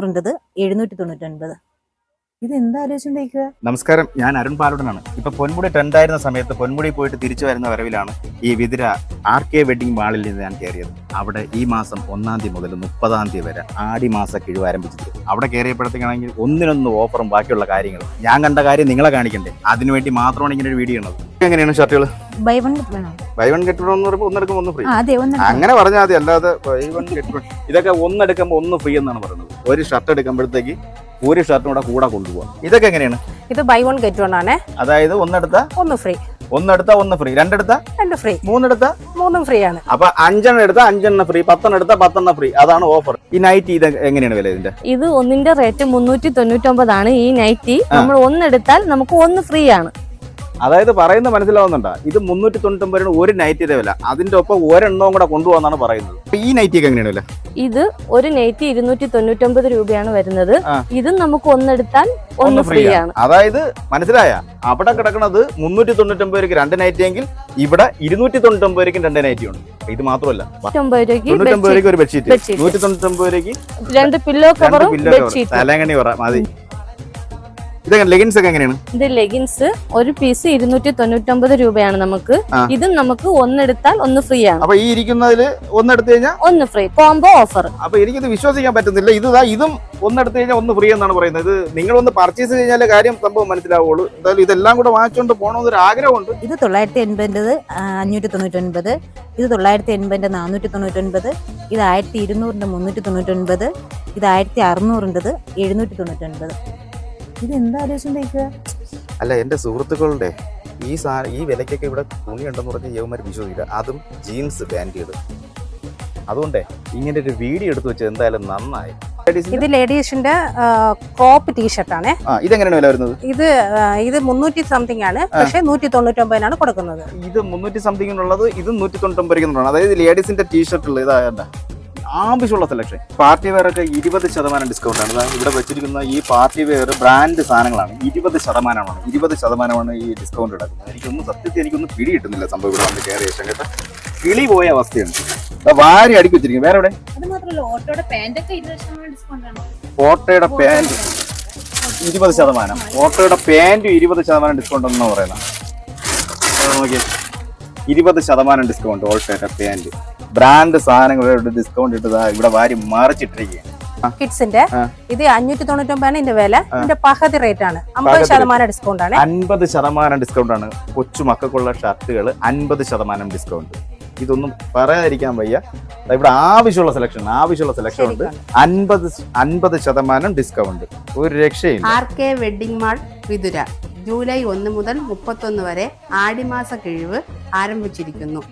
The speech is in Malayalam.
അറുന്നൂറിന്റെത് എഴുന്നൂറ്റി തൊണ്ണൂറ്റൊൻപത് ഇത് എന്താ ആലോചിച്ചുണ്ടായിരിക്കുക നമസ്കാരം ഞാൻ അരുൺ പാലുടനാണ്. ഇപ്പൊ പൊന്മുടി ട്രെൻഡായിരുന്ന സമയത്ത് പൊന്മുടി പോയിട്ട് തിരിച്ചു വരുന്ന വരവിലാണ് ഈ വിതിര ആർ കെ വെഡിങ് മാളിൽ നിന്ന് ഞാൻ കയറിയത്. അവിടെ ഈ മാസം ഒന്നാം തീയതി മുതൽ മുപ്പതാം തീയതി വരെ ആടി മാസ കിഴിവ് ആരംഭിച്ചത് അവിടെ കയറിയപ്പോഴത്തേക്കാണെങ്കിൽ ഒന്നിനൊന്ന് ഓഫറും ബാക്കിയുള്ള കാര്യങ്ങളും. ഞാൻ കണ്ട കാര്യം നിങ്ങളെ കാണിക്കണ്ടേ? അതിനുവേണ്ടി മാത്രമാണ് ഇങ്ങനെ ഒരു വീഡിയോ ഉള്ളത് എങ്ങനെയാണ് ഷർട്ടുകൾ ബൈ വൺ വേണോ ബൈ വൺ ഗെറ്റ് വൺ എന്ന് പറയുമ്പോൾ ഒന്നെടുക്കുമ്പോൾ ഒന്ന് ഫ്രീ ആ അതെ ഒന്ന് അങ്ങനെ പറഞ്ഞാൽ മതി അല്ലാതെ ബൈ വൺ ഗെറ്റ് വൺ ഇതൊക്കെ ഒന്നെടുക്കുമ്പോൾ ഒന്ന് ഫ്രീ എന്നാണ് പറയുന്നത്. ഒരു ഷർട്ട് എടുക്കുമ്പോഴത്തേക്ക് ഒരു ഷർട്ടും കൂടെ കൂടെ കൊണ്ടുപോകാം ഇതൊക്കെ എങ്ങനെയാണ്? ഇത് ബൈ വൺ ഗെറ്റ് വൺ ആണ്. അതായത് ഒന്നെടുത്ത? ഒന്ന് ഫ്രീ ഒന്നെടുത്ത ഒന്ന് ഫ്രീ രണ്ടെടുത്ത? രണ്ട് ഫ്രീ മൂന്നെടുത്ത? മൂന്നും ഫ്രീ ആണ്. അപ്പൊ അഞ്ചെണ്ണം എടുത്ത അഞ്ചെണ്ണം ഫ്രീ പത്തെണ്ണം എടുത്ത പത്തെണ്ണം ഫ്രീ അതാണ് ഓഫർ ഈ നൈറ്റി ഇത് എങ്ങനെയാണ് വില ഇതിന്റെ? ഇത് ഒന്നിന്റെ റേറ്റ് മുന്നൂറ്റി തൊണ്ണൂറ്റി ഒമ്പതാണ് ഈ നൈറ്റി നമ്മൾ ഒന്നെടുത്താൽ നമുക്ക് ഒന്ന് ഫ്രീ ആണ്. അതായത് പറയുന്ന മനസ്സിലാവുന്നുണ്ടോ? ഇത് മുന്നൂറ്റി തൊണ്ണൂറ്റി ഒമ്പത് ഒരു നൈറ്റിയുടെ വില. അതിന്റെ ഒപ്പം ഒരെണ്ണവും കൂടെ കൊണ്ടുപോകാന്നാണ് പറയുന്നത്. അപ്പൊ ഈ നൈറ്റിക്ക് എങ്ങനെയാണ് വില? ഇത് ഒരു നൈറ്റി ഇരുന്നൂറ്റി തൊണ്ണൂറ്റൊമ്പത് രൂപയാണ് വരുന്നത്. ഇത് നമുക്ക് ഒന്നെടുത്താൽ ഒന്ന് ഫ്രീ ആണ്. അതായത് മനസ്സിലായ? അവിടെ കിടക്കുന്നത് മുന്നൂറ്റി തൊണ്ണൂറ്റൊമ്പത് രൂപയ്ക്ക് രണ്ട് നൈറ്റി എങ്കിൽ ഇവിടെ ഇരുന്നൂറ്റി തൊണ്ണൂറ്റൊമ്പത് രൂപയ്ക്ക് രണ്ട് നൈറ്റി ഉണ്ട്. ഇത് മാത്രമല്ല. തൊണ്ണൂറ്റൊമ്പത് രൂപയ്ക്ക് ഒരു ബെഡ്ഷീറ്റ്. നൂറ്റി തൊണ്ണൂറ്റൊമ്പത് രൂപയ്ക്ക് രണ്ട് പില്ലോ കവറും തലങ്ങണി പറ മതി. ഇതെങ്ങനെ ലെഗിൻസ് ഒക്കെ എങ്ങനെയാണ്? ഇത് ലെഗിൻസ് ഒരു പീസ് ഇരുന്നൂറ്റി തൊണ്ണൂറ്റൊമ്പത് രൂപയാണ് നമുക്ക്. ഇതും നമുക്ക് ഒന്നെടുത്താൽ ഒന്ന് ഫ്രീ ആണ്. അപ്പൊ ഈ ഇരിക്കുന്നതിൽ ഒന്നെടുത്തു കഴിഞ്ഞാൽ ഒന്ന് ഫ്രീ കോംബോ ഓഫർ അപ്പൊ എനിക്കിത് വിശ്വസിക്കാൻ പറ്റുന്നില്ല. ഇത് ഇതും ഒന്നെടുത്തു കഴിഞ്ഞാൽ ഒന്ന് ഫ്രീ എന്നാണ് പറയുന്നത്. ഇത് നിങ്ങളൊന്ന് പർച്ചേസ് കഴിഞ്ഞാൽ കാര്യം സംഭവം മനസ്സിലാവുള്ളൂ. എന്തായാലും ഇതെല്ലാം കൂടെ വാങ്ങിച്ചുകൊണ്ട് പോകണമെന്നൊരു ആഗ്രഹമുണ്ട്. ഇത് തൊള്ളായിരത്തി എൺപത് അഞ്ഞൂറ്റി തൊണ്ണൂറ്റൊൻപത് ഇത് തൊള്ളായിരത്തി എൺപതിന്റെ നാനൂറ്റി തൊണ്ണൂറ്റൊൻപത് ഇത് ആയിരത്തി ഇരുന്നൂറിന്റെ മുന്നൂറ്റി തൊണ്ണൂറ്റൊൻപത് ഇത് ആയിരത്തി അറുന്നൂറിന്റെത് എഴുന്നൂറ്റി തൊണ്ണൂറ്റൊൻപത് ഇത് എന്താ ആലോചിച്ചുകൊണ്ടിരിക്കുക അല്ല എന്റെ സുഹൃത്തുക്കളുടെ ഈ സാ ഈ വിലയ്ക്കൊക്കെ ഇവിടെ തുണി ഉണ്ടെന്ന് പറഞ്ഞ് യവന്മാർ വിശ്വസിക്കില്ല അതും ജീൻസ് പാന്റുകൾ അതുകൊണ്ടേ ഇങ്ങനെ ഒരു വീഡിയോ എടുത്തു വെച്ച് എന്തായാലും നന്നായി. ഇത് ലേഡീസിന്റെ ക്രോപ്പ് ടീഷർട്ട് ആണ് ഇത് എങ്ങനെയാണ് വില വരുന്നത്? ഇത് ഇത് മുന്നൂറ്റി സംതിങ് ആണ് പക്ഷെ നൂറ്റി തൊണ്ണൂറ്റൊമ്പതിനാണ് കൊടുക്കുന്നത്. ഇത് മുന്നൂറ്റി സംതിങ്ങിനുള്ളത് ഇത് നൂറ്റി തൊണ്ണൂറ്റൊമ്പത് അതായത് ലേഡീസിന്റെ ടീഷർട്ടുള്ള ഇതായണ്ട ആവശ്യമുള്ള സെലക്ഷൻ പാർട്ടി വെയർ ഒക്കെ ഇരുപത് ശതമാനം ഡിസ്കൗണ്ട് ആണ് ഇവിടെ വെച്ചിരിക്കുന്ന ഈ പാർട്ടി വെയർ ബ്രാൻഡ് സാധനങ്ങളാണ്. ഇരുപത് ശതമാനമാണ്. ഇരുപത് ശതമാനമാണ് ഈ ഡിസ്കൗണ്ട് എടുക്കുന്നത് എനിക്കൊന്നും സത്യത്തിൽ എനിക്കൊന്നും പിടി കിട്ടുന്നില്ല സംഭവം ഇവിടെ വന്ന് കയറിയ ശേഷം കേട്ടോ. കിളി പോയ അവസ്ഥയാണ്. വാരി അടുക്കി വെച്ചിരിക്കും വേറെ എവിടെ? ഓട്ടോയുടെ പാന്റ് ഇരുപത് ശതമാനം ഓട്ടോയുടെ പാന്റ് ഇരുപത് ശതമാനം. ഓട്ടോയുടെ പാന്റ് ഇരുപത് ശതമാനം ഡിസ്കൗണ്ട് എന്ന് പറയുന്നത്. നോക്കിയേ. ഇരുപത് ശതമാനം ഡിസ്കൗണ്ട് ഓൾട്ടോയുടെ പാന്റ് ബ്രാൻഡ് സാധനങ്ങളുടെ ഡിസ്കൗണ്ട് ഇട്ട് ദാ ഇവിടെ വാരി മറിച്ചിട്ടിരിക്കുകയാണ്. കിഡ്സിന്റെ ഇത് അഞ്ഞൂറ്റി തൊണ്ണൂറ്റൊമ്പതാണ് ഇതിന്റെ വില. ഇതിന്റെ പകുതി റേറ്റ് ആണ്. അമ്പത് ശതമാനം ഡിസ്കൗണ്ട് ആണ്. അൻപത് ശതമാനം ഡിസ്കൗണ്ട് ആണ്. കൊച്ചു മക്കൾക്കുള്ള ഷർട്ടുകൾ അൻപത് ശതമാനം ഡിസ്കൗണ്ട് ഇതൊന്നും പറയാതിരിക്കാൻ വയ്യ. ഇവിടെ ആവശ്യമുള്ള സെലക്ഷൻ ആവശ്യമുള്ള സെലക്ഷൻ ഉണ്ട്. അൻപത് അൻപത് ശതമാനം ഡിസ്കൗണ്ട് ഒരു രക്ഷയും R K wedding mall Vithura. July ഒന്ന് മുതൽ മുപ്പത്തൊന്ന് വരെ ആടിമാസ കിഴിവ് ആരംഭിച്ചിരിക്കുന്നു.